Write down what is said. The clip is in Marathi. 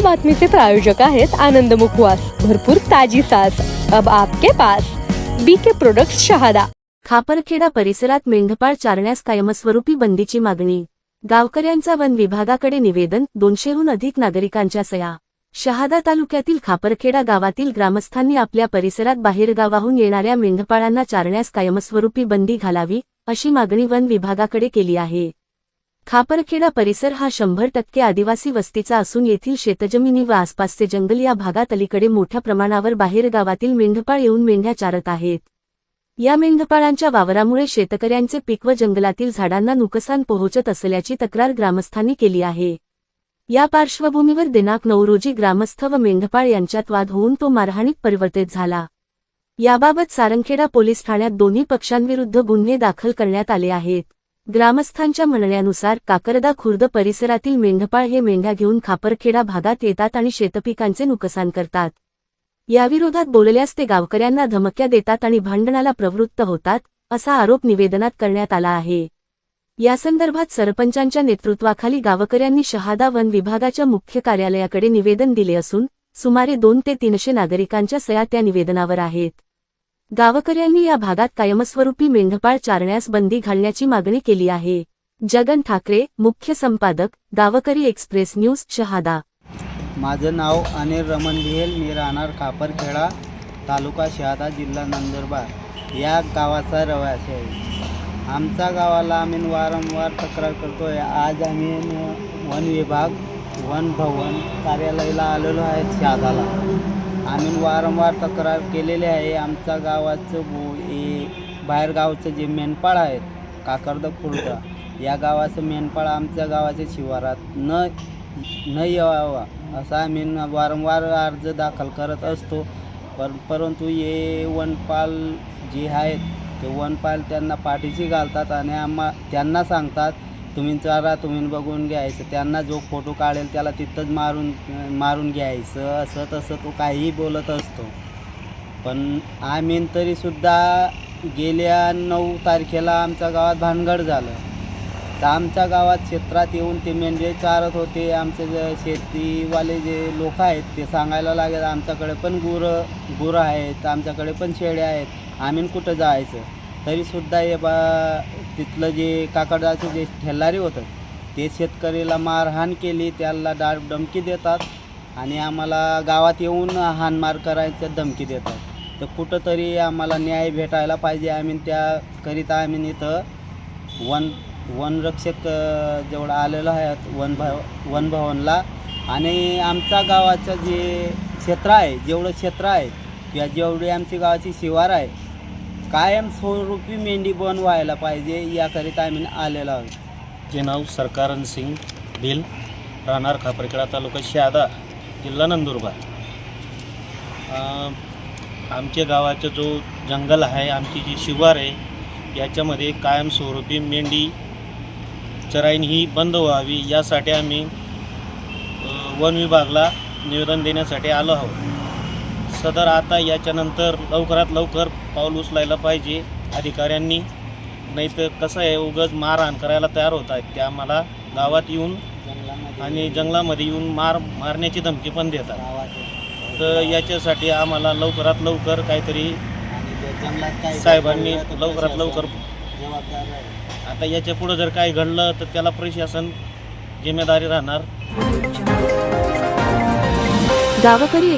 बातमीचे प्रायोजक आहेत आनंद मुखवास. भरपूर ताजी सास. अब आपके pass. B K product Shahada. Khaparkheda परिसरात मेंढपाळ चारण्यास कायमस्वरूपी बंदीची मागणी. गावकऱ्यांचा वन विभागाकडे निवेदन दोनशेहून अधिक नागरिकांच्या सया शहादा तालुक्यातील खापरखेडा गावातील ग्रामस्थांनी आपल्या परिसरात बाहेरगावाहून येणाऱ्या मेंढपाळांना चारण्यास कायमस्वरूपी बंदी घालावी अशी मागणी वन विभागाकडे केली आहे. खापरखेडा परिसर हा शंभर टक्के आदिवासी वस्तीचा असून येथील शेतजमिनी व आसपासचे जंगल या भागात अलीकडे मोठ्या प्रमाणावर बाहेरगावातील मेंढपाळ येऊन मेंढ्या चारत आहेत. या मेंढपाळांच्या वावरामुळे शेतकऱ्यांचे पीक व जंगलातील झाडांना नुकसान पोहोचत असल्याची तक्रार ग्रामस्थांनी केली आहे. या पार्श्वभूमीवर दिनांक नऊ रोजी ग्रामस्थ व मेंढपाळ यांच्यात वाद होऊन तो मारहाणीत परिवर्तित झाला. याबाबत सारंगखेडा पोलीस ठाण्यात दोन्ही पक्षांविरुद्ध गुन्हे दाखल करण्यात आले आहेत. ग्रामस्थांच्या म्हणण्यानुसार काकरदा खुर्द परिसरातील मेंढपाळ हे मेंढ्या घेऊन खापरखेडा भागात येतात आणि शेतपिकांचे नुकसान करतात. याविरोधात बोलल्यास ते गावकऱ्यांना धमक्या देतात आणि भांडणाला प्रवृत्त होतात असा आरोप निवेदनात करण्यात आला आहे. यासंदर्भात सरपंचांच्या नेतृत्वाखाली गावकऱ्यांनी शहादा वन विभागाच्या मुख्य कार्यालयाकडे निवेदन दिले असून सुमारे दोन ते तीनशे नागरिकांच्या सया त्या निवेदनावर आहेत. गावकऱ्यांनी या भागात कायमस्वरूपी मेंढपाळ चारण्यास बंदी घालण्याची मागणी केली आहे. जगन ठाकरे मुख्य संपादक गावकरी एक्सप्रेस न्यूज शहादा. माझं नाव अनिल रमण बिहेल मी राहणार खापरखेडा तालुका शहादा जिल्हा नंदुरबार. या गावाचा रवासी आहे. आमच्या गावाला आम्ही वारंवार तक्रार करतो आहे आज आम्ही वन विभाग वन भवन कार्यालयाला आलेलो आहे शहादाला. आम्ही वारंवार तक्रार केलेली आहे. आमच्या गावाचं बो हे बाहेरगावचं जे मेनपाळ आहेत काकर्द खुर्दा या गावाचं मेनपाळ आमच्या गावाच्या शिवारात न न यावा असा आम्ही वारंवार अर्ज दाखल करत असतो. पर परंतु हे वनपाल जे आहेत ते वनपाल त्यांना पाठीशी घालतात आणि आम्हा त्यांना सांगतात तुम्ही चारा तुम्ही बघून घ्यायचं. त्यांना जो फोटो काढेल त्याला तिथंच मारून मारून घ्यायचं. असं तसं तो काहीही बोलत असतो. पण आम्ही तरीसुद्धा गेल्या नऊ तारखेला आमच्या गावात भानगड झालं. तर आमच्या गावात क्षेत्रात येऊन ते मेंढे चारत होते. आमचे जे शेतीवाले जे लोक आहेत ते सांगायला लागेल आमच्याकडे पण गुरं गुरं आहेत. आमच्याकडे पण शेळ्या आहेत. आम्ही कुठं जायचं? तरीसुद्धा हे बा तिथलं जे काकडदाचं जे ठेल्लारी होतं ते शेतकरीला मारहाण केली त्याला डा धमकी देतात आणि आम्हाला गावात येऊन हाणमार करायचं धमकी देतात. तर कुठंतरी आम्हाला न्याय भेटायला पाहिजे आम्ही त्याकरिता आम्ही इथं वन वनरक्षक जेवढं आलेलं आहे वन भव आणि आमच्या गावाचं जे क्षेत्र आहे जेवढं क्षेत्र आहे किंवा जेवढी आमची गावाची शिवार आहे कायमस्वरूपी मेंढी बन व्हायला पाहिजे याकरिता आम्ही आलेलो आहोत. जे नाव सरकारन सिंग भिल राहणार खापरखेडा तालुका शहादा जिल्हा नंदुरबार. आमच्या गावाचा जो जंगल आहे आमची जी शिवार आहे याच्यामध्ये कायमस्वरूपी मेंढी चराईन ही बंद व्हावी यासाठी आम्ही वन विभागला निवेदन देण्यासाठी आलो आहोत. सदर आता याच्यानंतर लवकरात लवकर पाऊल उचलायला पाहिजे अधिकाऱ्यांनी. नाही तर कसं आहे उगाच मारहाण करायला तयार होत आहेत. ते आम्हाला गावात येऊन आणि जंगलामध्ये येऊन मार मारण्याची धमकी पण देतात. तर याच्यासाठी आम्हाला लवकरात लवकर काहीतरी साहेबांनी लवकरात लवकर आता याच्या पुढं जर काही घडलं तर त्याला प्रशासन जिम्मेदारी राहणार. गावकरी